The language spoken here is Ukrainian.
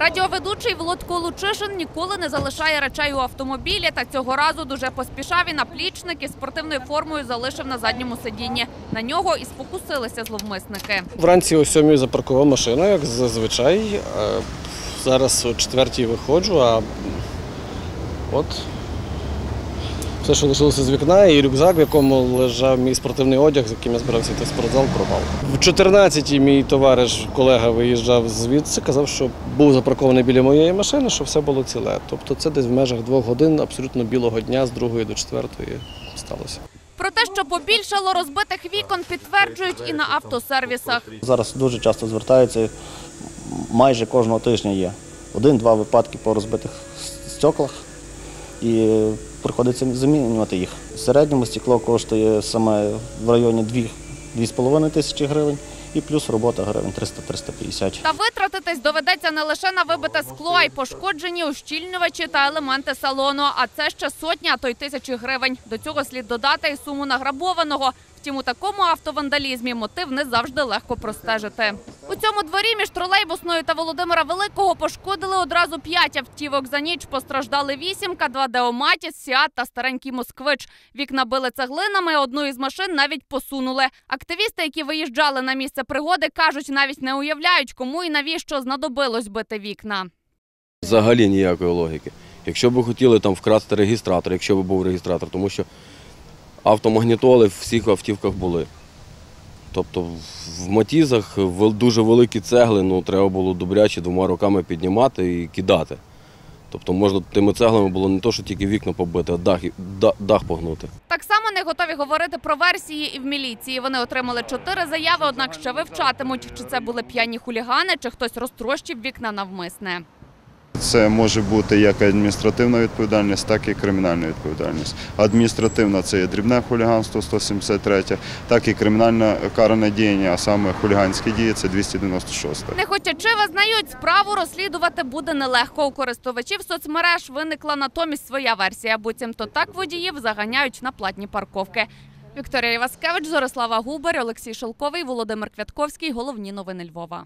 Радіоведучий Володко Лучишин ніколи не залишає речей у автомобілі. Та цього разу дуже поспішав і наплічник із спортивною формою залишив на задньому сидінні. На нього і спокусилися зловмисники. Вранці о сьомій запаркував машину, як зазвичай. Е, Зараз о четвертій виходжу, а от все, що лишилося з вікна, і рюкзак, в якому лежав мій спортивний одяг, з яким я збирався йти в спортзал, пропав. В 14-й мій товариш, колега виїжджав звідси, казав, що був запаркований біля моєї машини, що все було ціле. Тобто це десь в межах двох годин абсолютно білого дня з другої до четвертої сталося. Про те, що побільшало розбитих вікон, підтверджують і на автосервісах. Зараз дуже часто звертаються, майже кожного тижня є. Один-два випадки по розбитих стеклах і приходиться замінювати їх. В середньому стекло коштує саме в районі 2-2,5 тисячі гривень і плюс робота гривень 300-350. Та витратитись доведеться не лише на вибите скло, а й пошкоджені ущільнювачі та елементи салону. А це ще сотня, а то й тисячі гривень. До цього слід додати і суму награбованого. Втім, у такому автовандалізмі мотив не завжди легко простежити. У цьому дворі між тролейбусною та Володимира Великого пошкодили одразу п'ять автівок. За ніч постраждали вісімка, два Деоматіс, Сіат та старенький москвич. Вікна били цеглинами, одну із машин навіть посунули. Активісти, які виїжджали на місце пригоди, кажуть, навіть не уявляють, кому і навіщо знадобилось бити вікна. Взагалі ніякої логіки. Якщо б хотіли там вкрасти реєстратор, якщо б був реєстратор, тому що автомагнітоли в всіх автівках були. Тобто в матізах дуже великі цегли, ну треба було добряче двома руками піднімати і кидати. Тобто можна тими цеглами було не то, що тільки вікна побити, а дах, да- дах погнути. Так само не готові говорити про версії і в міліції. Вони отримали чотири заяви, однак ще вивчатимуть, чи це були п'яні хулігани, чи хтось розтрощив вікна навмисне. Це може бути як адміністративна відповідальність, так і кримінальна відповідальність. Адміністративна це є дрібне хуліганство 173, так і кримінальне каране діяння, а саме хуліганські дії це 296. Не хочучи визнають, справу розслідувати буде нелегко. У користувачів соцмереж виникла натомість своя версія. Буцімто так водіїв заганяють на платні парковки. Вікторія Іваскевич, Зорислава Губер, Олексій Шелковий, Володимир Квятковський. Головні новини Львова.